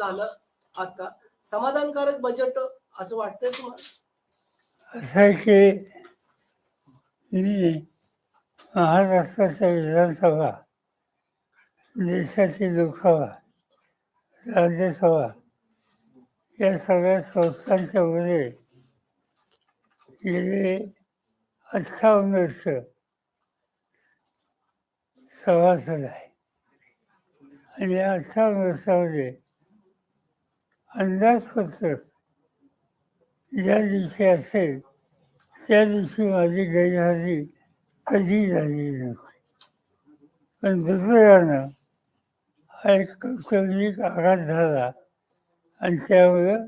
झालं आता? समाधानकारक बजेट असं वाटतंय तुम्हाला? असं आहे की मी महाराष्ट्राच्या विधानसभा देशाची लोकसभा राज्यसभा या सगळ्या संस्थांच्या मध्ये गेले अठ्ठावन्न वर्ष सभासद आहे. आणि या अठ्ठावन्न वर्षामध्ये अंदाजपत्रक ज्या दिवशी असेल त्या दिवशी माझी गैरहजेरी कधी झालेली नसते. पण दुसऱ्यानं हा एक कौटुंबिक आघात झाला आणि त्यामुळं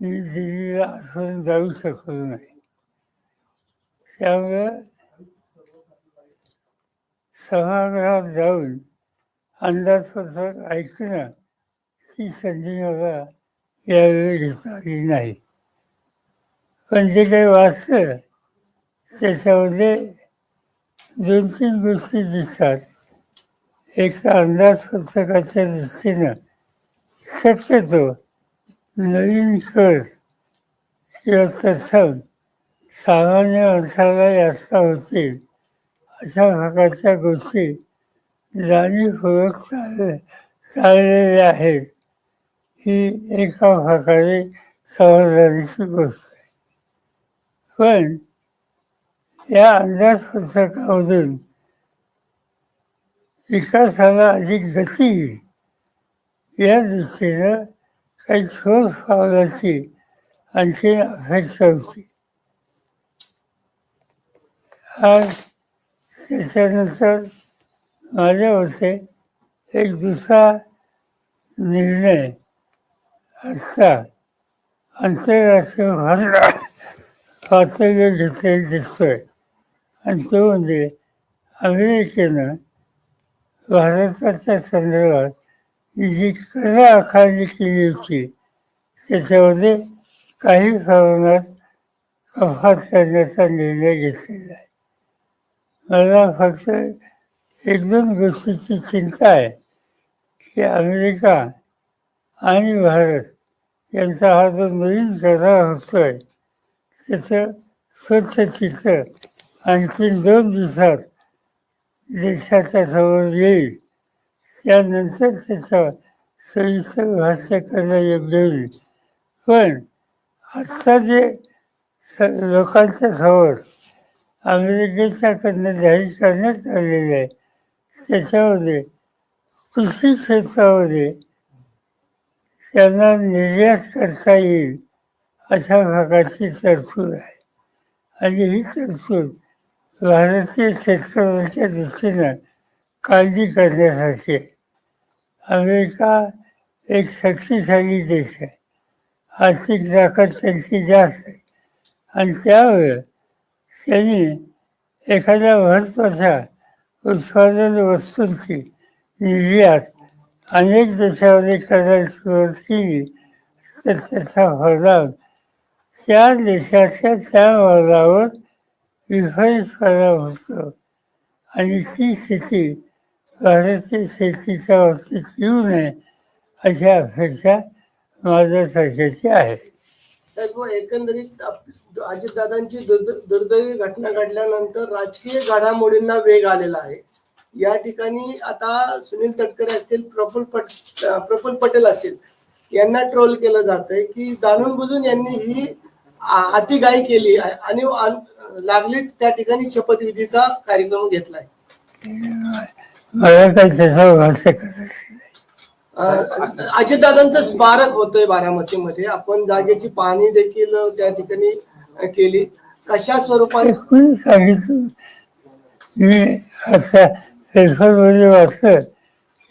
मी दिल्लीला आठवण जाऊ शकलो नाही. त्यामुळं सभागृहात जाऊन अंदाजपत्रक ऐकणं ती संधी मला यावेळी घेता आली नाही. पण जे काही वाचलं त्याच्यामध्ये दोन तीन गोष्टी दिसतात. एक अंदाज अंदाजपत्रकाच्या दृष्टीनं शक्यतो नवीन कर किंवा तत्सम सामान्य माणसाला जास्त होतील अशा प्रकारच्या गोष्टी जाणीवपूर्वक चाल चाललेल्या आहेत. ही एका प्रकारे समजण्याची गोष्ट आहे पण या अंदाजपत्रकामधून विकासाला अधिक गती येईल या दृष्टीनं काही ठोस पावलाची आणखी अपेक्षा होती. आज त्याच्यानंतर माझ्या मते एक दुसरा निर्णय आता आंतरराष्ट्रीय भाषा पातळीवर घेतलेला दिसतोय आणि तो म्हणजे अमेरिकेनं भारताच्या संदर्भात जी कला आखाणी केली होती त्याच्यामध्ये काही प्रमाणात कपात करण्याचा निर्णय घेतलेला आहे. मला फक्त एक दोन गोष्टीची चिंता आहे की अमेरिका आणि भारत यांचा हा जो नवीन गदा होतोय त्याचं स्वच्छ चित्र आणखीन दोन दिवसात देशाच्या समोर येईल. त्यानंतर त्याच्यावर सविस्तर भाष्य करणं योग्य होईल. पण आत्ता जे स लोकांच्या समोर अमेरिकेच्याकडनं जाहीर करण्यात आलेलं आहे त्याच्यामध्ये कृषी क्षेत्रामध्ये त्यांना निर्यात करता येईल अशा प्रकारची तरतूद आहे. आणि ही तरतूद भारतीय शेतकऱ्यांच्या दृष्टीनं काळजी करण्यासाठी आहे. अमेरिका एक शक्तिशाली देश आहे. आर्थिक ताकद त्यांची जास्त आहे. आणि त्यामुळे त्यांनी एखाद्या महत्त्वाच्या उत्पादन वस्तूंची निर्यात अनेक देशामध्ये करायला सुरुवात केली तर त्याचा परिणाम त्या देशाच्या त्या वर्गावर विपरीत परिणाम होतो. आणि ती स्थिती भारतीय शेतीच्या बाबतीत येऊ नये अशी अपेक्षा माझ्यासारख्याची आहे. साहेब एकंदरीत अजितदादांची दुर्द- दुर्दैवी घटना घडल्यानंतर राजकीय घडामोडींना वेग आलेला आहे. या ठिकाणी आता सुनील तटकरे असतील प्रफुल्ल पट प्रफुल प्रफुल्ल पटेल असतील यांना ट्रोल केलं जातंय की जाणून बुजून यांनी ही अतिगाई केली आहे आणि लागलीच त्या ठिकाणी शपथविधीचा कार्यक्रम घेतलाय. अजितदादांचं स्मारक होतंय बारामतीमध्ये. आपण जागेची पाहणी देखील त्या ठिकाणी केली. कशा स्वरूपात ते म्हणजे सांगितलं वाचलं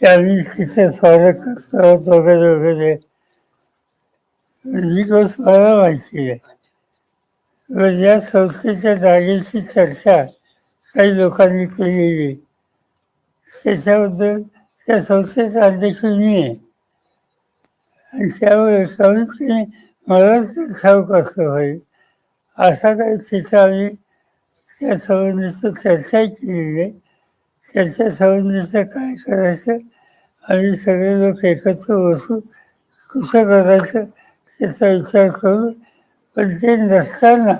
की आम्ही तिथे स्वागत करतो वगैरे वगैरे. ही गोष्ट मला माहिती आहे. व या संस्थेच्या जागेची चर्चा काही लोकांनी केलेली. त्याच्याबद्दल त्या संस्थेचा अध्यक्ष मी आहे. आणि त्यामुळे कमीत कमी मला ठाऊक असलं पाहिजे असा काही तिथं आम्ही त्या संबंधीचं चर्चाही केलेली आहे. त्याच्या संबंधीचं काय करायचं? आणि सगळे लोक एकत्र बसून कसं करायचं? त्याचा विचार करू पण ते नसताना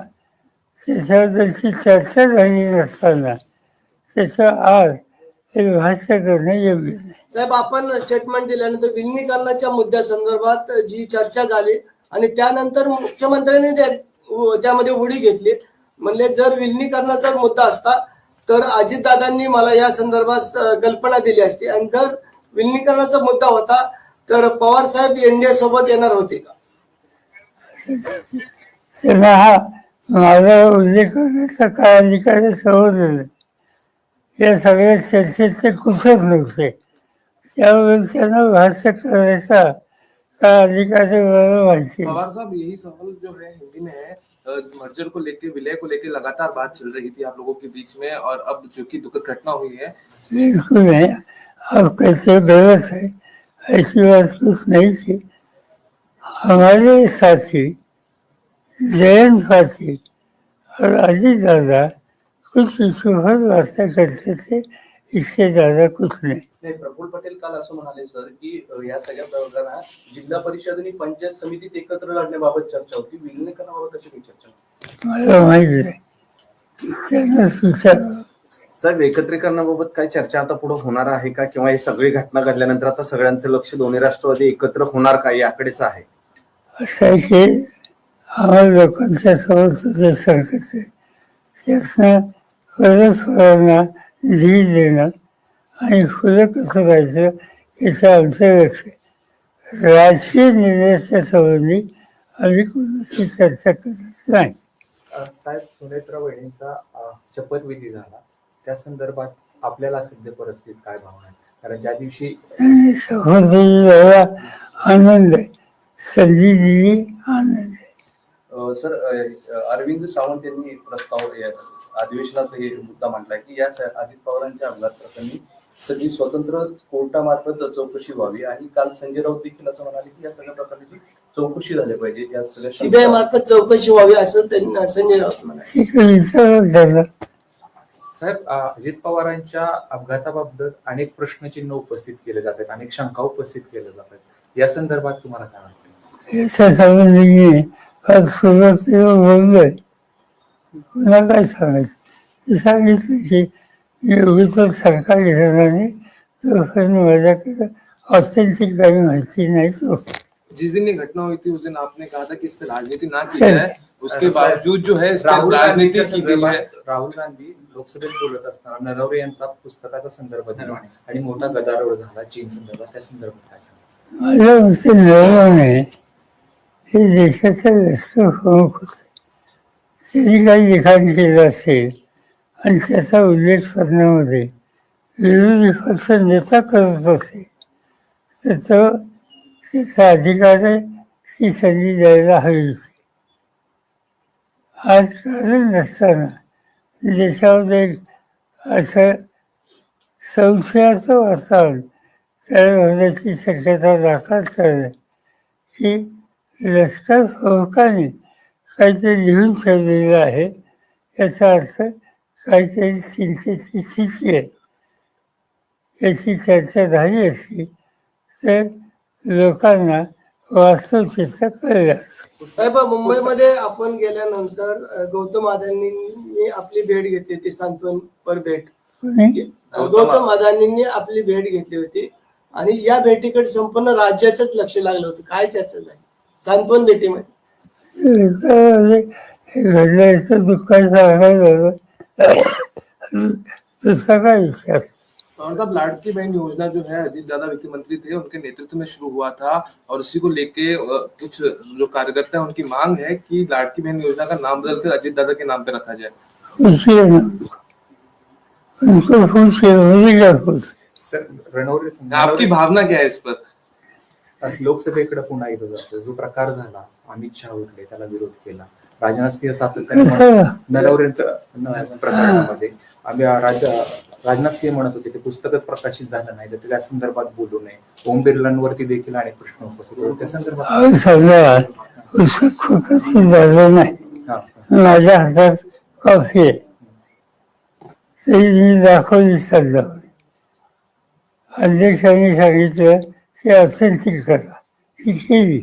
त्याच्याबद्दलची चर्चा झाली नसताना त्याच्या आज हे भाष्य करणं योग्य नाही. साहेब आपण स्टेटमेंट दिल्यानंतर विलिनीकरणाच्या मुद्द्यासंदर्भात जी चर्चा झाली आणि त्यानंतर मुख्यमंत्र्यांनी त्यामध्ये उडी घेतली. म्हणले जर विलिनीकरणाचा मुद्दा असता तर अजितदादांनी मला या संदर्भात कल्पना दिली असती. आणि जर विलिनीकरणाचा मुद्दा होता तर पवार साहेब एनडीए सोबत येणार होते का? हा माझा उल्लेख करण्याचा काय अधिकार आहे समजलं या सगळ्या चर्चेत ते कुठच नव्हते. त्यामुळे त्यांना भाष्य करायचा काय अधिकार नाही. पवार साहब यही सवाल जो है हिंदी में है मर्जर को लेके विलय को लेके लगातार बात चल रही थी आप लोगों के बीच में और अब जो कि दुखद घटना हुई है। बिल्कुल नहीं आप कैसे गलत है ऐसी बात कुछ नहीं थी। हमारे साथी जयंत साथी और अजीत दादा कुछ इशू पर वार्ता करते थे। इससे ज्यादा कुछ नहीं नाही प्रफुल्ल पटेल काल असं म्हणाले सर की अ, या सगळ्या प्रकरणात जिल्हा परिषद आणि पंचायत समितीत एकत्र लढण्याबाबत चर्चा होती. विलिनीकरणाबाबत अशी काही चर्चा नव्हती. मला माहिती नाही. साहेब एकत्रीकरणाबाबत काय चर्चा आता पुढे होणार आहे का? किंवा ही सगळी घटना घडल्यानंतर आता सगळ्यांचं लक्ष दोन्ही राष्ट्रवादी एकत्र होणार का? याकडेच आहे. असं आहे की आम्हाला लोकांच्या समोर सुद्धा सरकत आहे त्यातनं परस्परांना धीर देणं आणि फुलं कसं राहायचं याचं आमचं लक्ष राजकीय निर्णयाच्या संबंधी कोणाशी चर्चा करत नाही. साहेब सुनेत्रा वहिनींचा शपथविधी झाला. त्या संदर्भात आपल्याला सध्या परिस्थितीत काय भावना आहे कारण ज्या दिवशी आनंद आहे. संधी दिली आनंद आहे. सर अरविंद सावंत यांनी प्रस्ताव अधिवेशनात हे मुद्दा मांडला की या अजित पवारांच्या अपघात प्रकरणी सगळी स्वतंत्र कोर्टामार्फत चौकशी व्हावी आणि काल संजय राऊत देखील असं म्हणाले की या सगळ्या प्रकरणाची चौकशी झाली पाहिजे. या सगळ्या सीबीआय मार्फत चौकशी व्हावी असं त्यांनी संजय राऊत म्हणाले. साहेब अजित पवारांच्या अपघाताबाबत अनेक प्रश्नचिन्ह उपस्थित केले जातात अनेक शंका उपस्थित केल्या जातात या संदर्भात तुम्हाला काय वाटतं? याच्या संबंधी मी फार सुरुवातीला बोललोय पुन्हा काय सांगायचं. मी सांगितलं की एवढी तर सरकारी घराने जोपर्यंत माझ्याकडे ऑथेंटिक काही माहिती नाही तो. जिस दिन ये घटना हुई थी उस दिन आपने कहा था कि इस पे राजनीति ना की जाए। उसके बावजूद जो है राहुल राजनीति की गई है। राहुल गांधी लोकसभेत बोलत असताना नरवरे यांचा पुस्तकाचा संदर्भ दिला आणि मोठा गदारोळ झाला चीन संदर्भात. त्या संदर्भात काय सांगा माझ्या मते नरवणे हे देशाचे राष्ट्रप्रमुख होते. त्यांनी काही लिखाण केलं असेल आणि त्याचा उल्लेख करण्यामध्ये विरोधी पक्ष नेता करत असेल तर तो त्याचा अधिकार आहे ती संधी द्यायला हवी होती आज कारण नसताना देशामध्ये एक असं संशयाचं वातावरण तयार होण्याची शक्यता दाखवत करणे की लष्कर प्रमुखाने काहीतरी लिहून ठेवलेलं आहे. याचा अर्थ काहीतरी चिंतेची स्थिती आहे. याची चर्चा झाली असती तर लोकांना वास्तव चित्र कळलं. साहेब मुंबईमध्ये आपण गेल्यानंतर गौतम अदानींनी आपली भेट घेतली होती सांत्वनपर भेट. कोणी? गौतम अदानींनी आपली भेट घेतली होती आणि या भेटीकडे संपूर्ण राज्याचंच लक्ष लागलं होतं. काय चर्चा झाली? सांत्वन भेटीमध्ये. घडलं याचं दुःख सांगायचं दुसरा काय विचार साहब लाड़की बहन योजना जो है अजीत दादा वित्त मंत्री थे उनके नेतृत्व में शुरू हुआ था और उसी को लेके कुछ जो कार्यकर्ता है उनकी मांग है कि लाड़की बहन योजना का नाम बदलकर अजीत दादा के नाम पे रखा जाए है उनको है सर रणवरे आपकी भावना क्या है इस पर लोकसभेकडे पुन्हा येतो जातो जो प्रकार झाला अमित शहा उठले त्याला विरोध केला. राजनाथ सिंह सातत्याने नरवरेंचं प्रकरणामध्ये. आम्ही राज राजनाथ सिंह म्हणत होते ते पुस्तकच प्रकाशित झालं नाही तर त्या संदर्भात बोलू नये. ओम बिर्लांवरती देखील अनेक प्रश्न उपस्थित होते. त्या संदर्भात पुस्तक खूपच झालं नाही. माझ्या हातात कॉफी ती मी दाखवली सध्या अध्यक्षांनी सांगितलं की असेल ती करा ती केली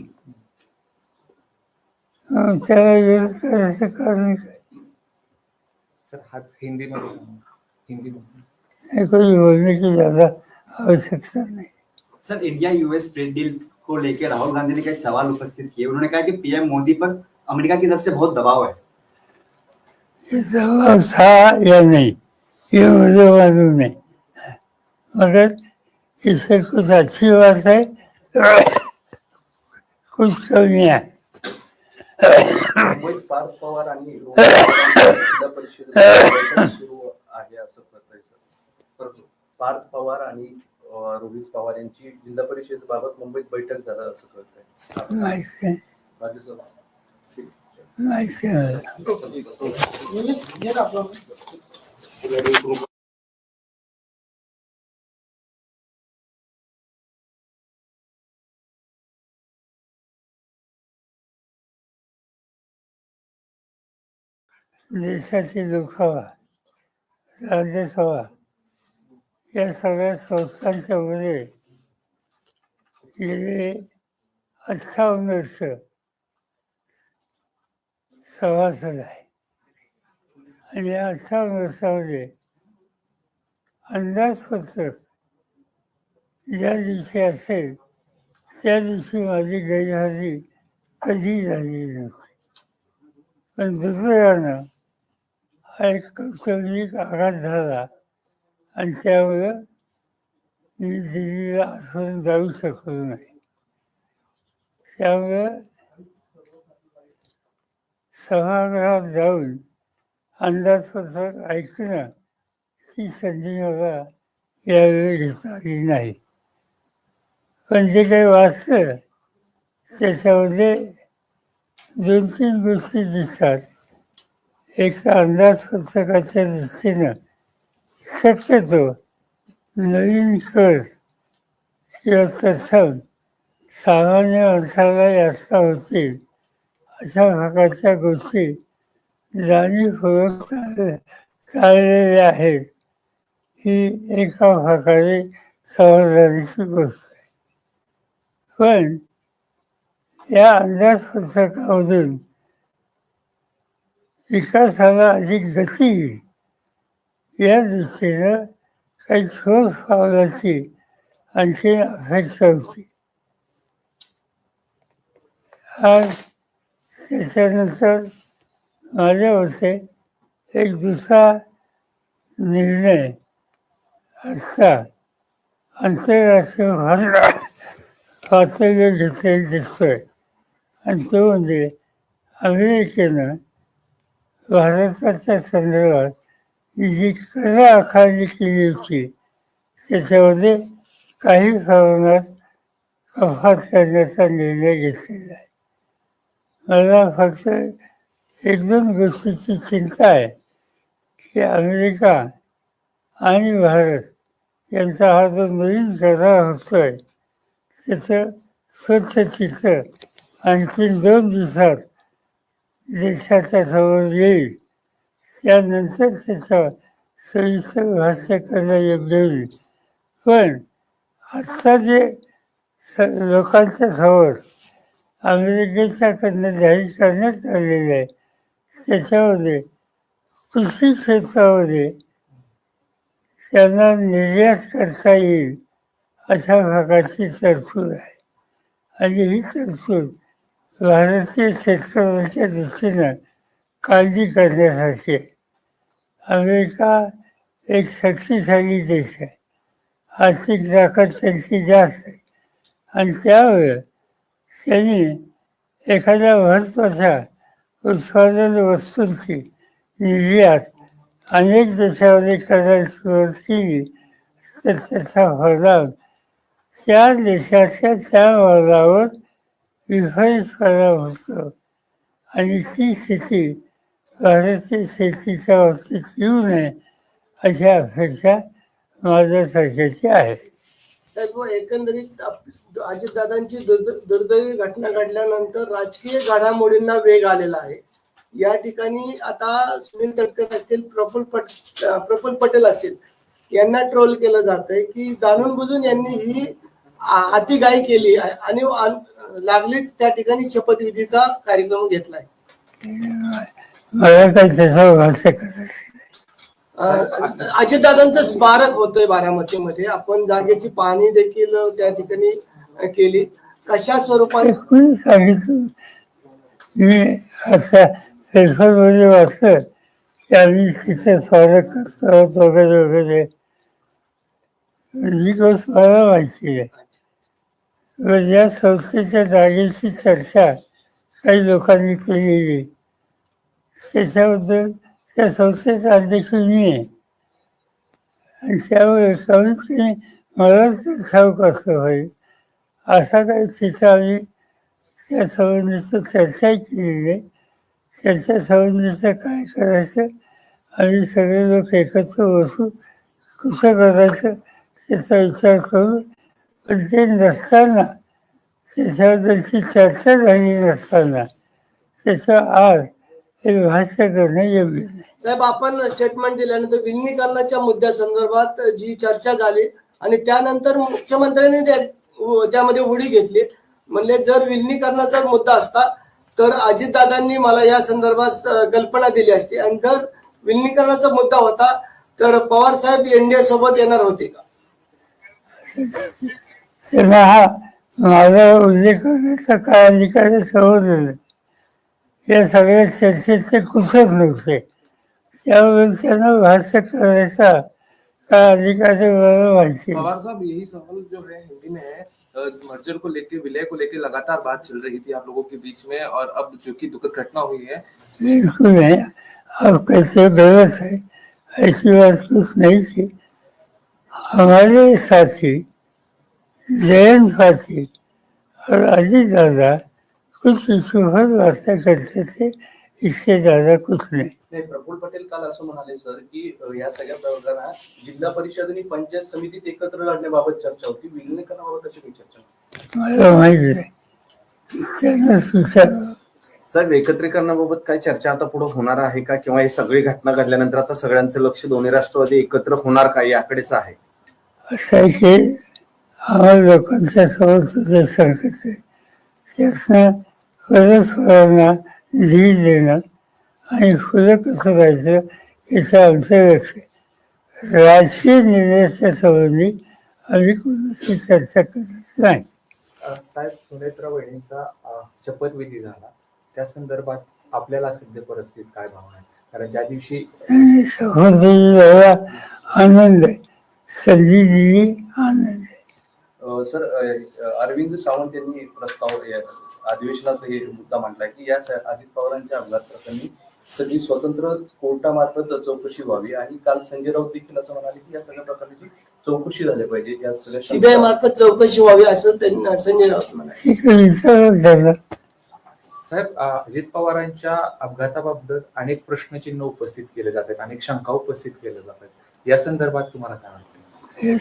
त्याला विरोध करायचं कारण काय सर हाच हिंदीमध्ये सांगा हिंदीमध्ये है कोई बोलने की ज़्यादा आवश्यकता नहीं। Sir India US trade deal को लेकर राहुल गांधी ने कई सवाल उपस्थित किए। उन्होंने कहा कि पीएम मोदी पर अमेरिका की तरफ़ से बहुत दबाव है। था या नहीं ये मुझे मालूम नहीं। मगर इससे कुछ अच्छी बात है कुछ कमियाँ हैं मुंबईत पार्थ पवार आणि जिल्हा परिषद बैठक सुरू आहे असं कळतंय सर. परंतु पार्थ पवार आणि अं, रोहित पवार यांची जिल्हा परिषद बाबत मुंबईत बैठक झालं असं कळतंय. ऐसे राज्यसभा. देशाची दुखावा राज्यसभा या सगळ्या संस्थांच्या मध्ये गेले अठ्ठावन्न वर्ष सभासद आहे. आणि या अठ्ठावन्न वर्षामध्ये अंदाजपत्रक ज्या दिवशी असेल त्या दिवशी माझी गैरहजी कधी झालेली नव्हती. पण दुसऱ्यानं हा एक कौटुंबिक आघात झाला. आणि त्यामुळं मी दिल्लीला आठवण जाऊ शकलो नाही. त्यामुळं सभागृहात जाऊन अंदाजपत्रक ऐकणं ती संधी मला यावेळी घेता आली नाही. पण जे काही वाचलं त्याच्यामध्ये दोन तीन गोष्टी दिसतात. एक अंदाजपत्रकाच्या दृष्टीनं शक्यतो नवीन कर किंवा प्रथम सामान्य माणसाला जास्त होतील अशा प्रकारच्या गोष्टी जाणीवपूर्वक चाल- चाललेल्या आहेत. ही एका प्रकारे समाधानाची गोष्ट आहे. पण या अंदाजपत्रकामधून विकासाला अधिक गती येईल. या दृष्टीनं काही ठोस पावलाची आणखी अपेक्षा होती. आज त्याच्यानंतर माझ्या होते एक दुसरा निर्णय आजचा आंतरराष्ट्रीय भाषा पातळीवर घेतलेला दिसतोय. आणि तो म्हणजे अमेरिकेनं भारताच्या संदर्भात जी कला आखाडणी केली होती त्याच्यामध्ये काही प्रमाणात कपात करण्याचा निर्णय घेतलेला आहे. मला फक्त एक दोन गोष्टीची चिंता आहे की अमेरिका आणि भारत यांचा हा जो नवीन करार होतोय त्याचं स्वच्छ चित्र आणखी दोन दिवसात देशाचा समोर येईल त्यानंतर त्याचं सविस्तर भाष्य करणं योग्य होईल. पण आत्ता जे स लोकांच्या समोर अमेरिकेच्याकडनं जाहीर करण्यात आलेलं आहे त्याच्यामध्ये कृषी क्षेत्रामध्ये त्यांना निर्यात करता येईल अशा प्रकारची तरतूद आहे. आणि ही तरतूद भारतीय शेतकऱ्यांच्या दृष्टीनं काळजी करण्यासारखी. आहे अमेरिका एक शक्तिशाली देश आहे. आर्थिक ताकद त्यांची जास्त आहे. आणि त्यावेळेस त्यांनी एखाद्या महत्त्वाच्या उत्पादन वस्तूंची निर्यात अनेक देशामध्ये करायला सुरुवात केली. तर त्याचा परिणाम त्या देशाच्या त्या भागावर विभाजित परिणाम होतं. आणि ती स्थिती भारतीय शेतीच्या बाबतीत येऊ नये अशी अपेक्षा माझ्यासारख्याची आहे. साहेब एकंदरीत आप- अजितदादांची दुर्द- दुर्दैवी घटना घडल्यानंतर राजकीय घडामोडींना वेग आलेला आहे. या ठिकाणी आता सुनील तटकर असतील प्रफुल पट प्रफुल प्रफुल्ल पटेल असतील यांना ट्रोल केलं जातंय की जाणून बुजून यांनी ही हाती अतिगाई केली आहे. आणि लागलीच त्या ठिकाणी शपथविधीचा कार्यक्रम घेतलाय. अजितदादांचं स्मारक होतंय बारामतीमध्ये. आपण जागेची पाहणी देखील त्या ठिकाणी केली. कशा स्वरूपात? ते सांगितलं मी फेसबुकमध्ये वाचलं की आम्ही तिथे स्वागत करतो वगैरे वगैरे ही गोष्ट मला माहिती आहे व या संस्थेच्या जागेची चर्चा काही लोकांनी केलेली. त्याच्याबद्दल त्या संस्थेचा अध्यक्ष मी आहे. आणि त्यामुळे कमीत कमी मला ठाऊक असलं पाहिजे. असा काही तिथं आम्ही त्या संबंधीचं चर्चा केलेली आहे. त्याच्या संबंधीचं काय करायचं? आम्ही सगळे लोक एकत्र बसू कसं करायचं? त्याचा विचार करून पण ते नसताना त्याच्याबद्दलची चर्चा झाली नसताना त्याचं आज हे भाष्य करणं योग्य नाही साहेब आपण स्टेटमेंट दिल्यानंतर विलिनीकरणाच्या मुद्द्यासंदर्भात जी चर्चा झाली आणि त्यानंतर मुख्यमंत्र्यांनी त्या- त्यामध्ये उडी घेतली. म्हणले जर विलिनीकरणाचा मुद्दा असता तर अजितदादांनी मला या संदर्भात कल्पना दिली असती. आणि जर विलिनीकरणाचा मुद्दा होता तर पवार साहेब एनडीए सोबत येणार होते का? त्यांना हा माझा उल्लेख करण्याचा काय अधिकार समजलं या सगळ्या चर्चेत ते कुठच नव्हते. त्यामुळे त्यांना भाष्य करायचा काय अधिकार माहिती. पवार साहब यही सवाल जो है हिंदी में है मर्जर को लेके विलय को लेके लगातार बात चल रही थी आप लोगों के बीच में और अब जो कि दुखद घटना हुई है। बिल्कुल नहीं आप कहते हो गलत है? ऐसी बात कुछ नहीं थी। हमारे साथी जयंत साथी और अजीत दादा कुछ इशू पर वार्ता करते थे इससे ज्यादा कुछ नहीं। नाही प्रफुल्ल पटेल काल असं म्हणाले सर की अ, या सगळ्या प्रकरणात जिल्हा परिषद आणि पंचायत समितीत एकत्र लढण्याबाबत चर्चा होती. विलिनीकरणाबाबत अशी काही चर्चा नव्हती. मला माहिती नाही. त्यांनाच साहेब एकत्रीकरणाबाबत काय चर्चा आता पुढे होणार आहे का? किंवा ही सगळी घटना घडल्यानंतर आता सगळ्यांचं लक्ष दोन्ही राष्ट्रवादी एकत्र होणार का? याकडेच आहे. असं आहे की आम्हाला लोकांच्या समोर सुद्धा सरकत आहे त्यातनं धीर देणं आणि खुलं कसं राहायचं याचं आमचं लक्ष राजकीय निर्णयाच्या संबंधी आम्ही कोणाशी चर्चा करत नाही. साहेब सुनेत्रा वहिनींचा शपथविधी झाला. त्या संदर्भात आपल्याला सध्या परिस्थितीत काय भावना आहे कारण ज्या दिवशी एवढा आनंद आहे. संधी दिली आनंद आहे. सर अरविंद सावंत यांनी एक प्रस्ताव अधिवेशनात हे मुद्दा मांडला की या अजित पवारांच्या अपघात प्रकरणी सगळी स्वतंत्र कोर्टामार्फत चौकशी व्हावी आणि काल संजय राऊत देखील असं म्हणाले की या सगळ्या प्रकारची चौकशी झाली पाहिजे. या सगळ्या सीबीआय मार्फत चौकशी व्हावी असं त्यांना संजय राऊत म्हणाले. साहेब अजित पवारांच्या अपघाताबाबत अनेक प्रश्नचिन्ह उपस्थित केले जातात अनेक शंका उपस्थित केल्या जातात या संदर्भात तुम्हाला काय वाटतं?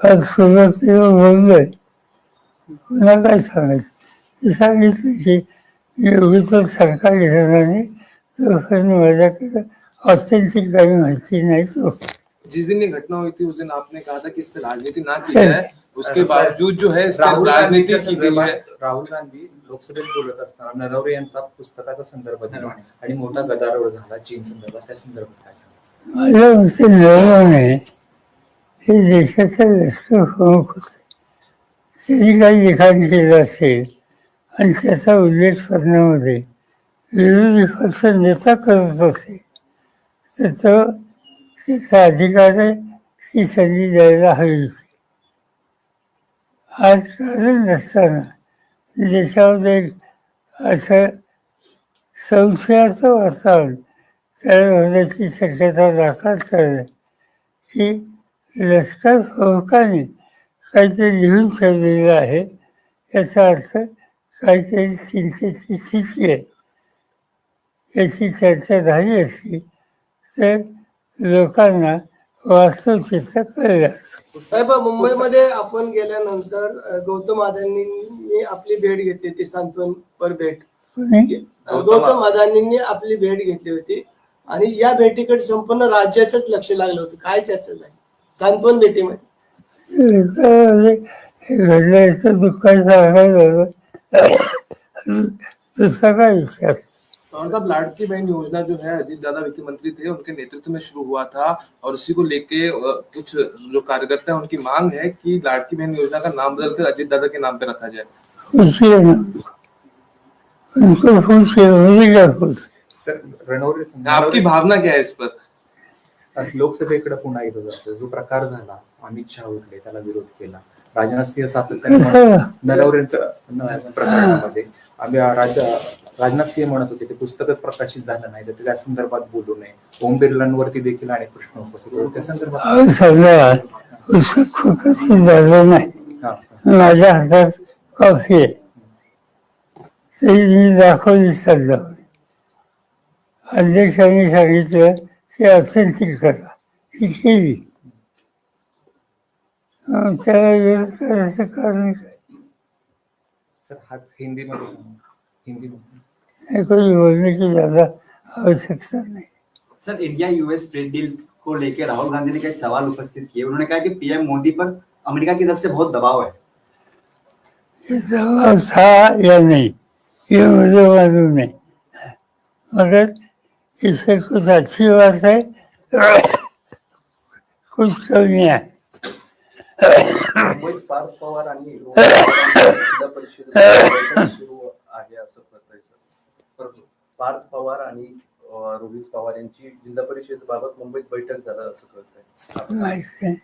फार सुरुवातीला बोललोय पुन्हा काय सांगायचं? सांगितलं की मी उगीच सरकार घेणार जोपर्यंत माझ्याकडे ऑथेंटिक काही माहिती नाही तो. जिस दिन ये घटना हुई थी उस दिन आपने कहा था कि इस पे राजनीति ना की जाए। उसके बावजूद जो है इस पे राहुल राजनीति गांधीच्या की गई है। संदर्भात राहुल गांधी लोकसभेत बोलत असताना नरवरे यांचा पुस्तकाचा संदर्भ दिला आणि मोठा गदारोळ झाला चीन संदर्भात. त्या संदर्भात काय सांगा माझ्या मते नरवणे हे देशाचा राष्ट्रप्रमुख होते त्यांनी काही लिखाण केलं असेल आणि त्याचा उल्लेख करण्यामध्ये विरोधी पक्ष नेता करत असे तर तो त्याचा अधिकार आहे ती संधी द्यायला हवी होती आज कारण नसताना देशामध्ये एक असं संशयाचं वातावरण तयार होण्याची शक्यता दाखल आहे की लष्कर प्रमुखाने काहीतरी लिहून ठेवलेलं आहे. याचा अर्थ काहीतरी चिंतेची स्थिती आहे. याची चर्चा झाली असती तर लोकांना कळलं साहेब मुंबईमध्ये आपण गेल्यानंतर गौतम अदानींनी आपली भेट घेतली होती सांत्वनपर भेट. गौतम अदानींनी आपली भेट घेतली होती आणि या भेटीकडे संपूर्ण राज्याचंच लक्ष लागलं होतं. काय चर्चा झाली? इथं हे हे घडलं दुःखाचं सांगायचं दुसरा काय विचार और साहब लाड़की बहन योजना जो है अजीत दादा वित्त मंत्री थे उनके नेतृत्व में शुरू हुआ था और उसी को लेके कुछ जो कार्यकर्ता है उनकी मांग है कि लाड़की बहन योजना का नाम बदलकर अजीत दादा के नाम पे रखा जाए है उनको खुश है सर आपकी भावना क्या है इस पर लोकसभेकडे पुन्हा एकदा जातो जो प्रकार झाला अमित शहा उठले त्याला विरोध केला. राजनाथ सिंह सातत्याने प्रकरणामध्ये. आम्ही राजनाथ सिंह म्हणत होते ते पुस्तकच प्रकाशित झालं नाही तर त्या संदर्भात बोलू नये. ओम बिर्लांवरती देखील अनेक प्रश्न उपस्थित होते. त्या संदर्भात पुस्तक फुकट झालं नाही. माझ्या हातात कॉफी आहे. ती मी दाखवली सध्या अध्यक्षांनी सांगितलं ते ऑथेंटिक करा ती केली अं, त्याला विरोध करायचं कारण सर हाच हिंदीमध्ये सांगा. हिंदीमध्ये हे कोणी बोलणे की ज़्यादा आवश्यकता नाही। Sir India US trade deal को लेकर राहुल गांधी ने कई सवाल उपस्थित किए। उन्होंने कहा कि पीएम मोदी पर अमेरिका की तरफ़ से बहुत दबाव है। ये दबाव था या नहीं? ये मुझे मालूम नहीं। मगर इससे कुछ अच्छी बात है कुछ कमियां हैं मुंबईत पार्थ पवार आणि रोहित पवारांची जिल्हा परिषद बैठक सुरू आहे असं कळतंय सर. परंतु पार्थ पवार आणि अं, रोहित पवार यांची जिल्हा परिषद बाबत मुंबईत बैठक झालं असं कळतंय माहिती आहे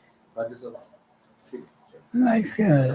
माहिती आहे मला.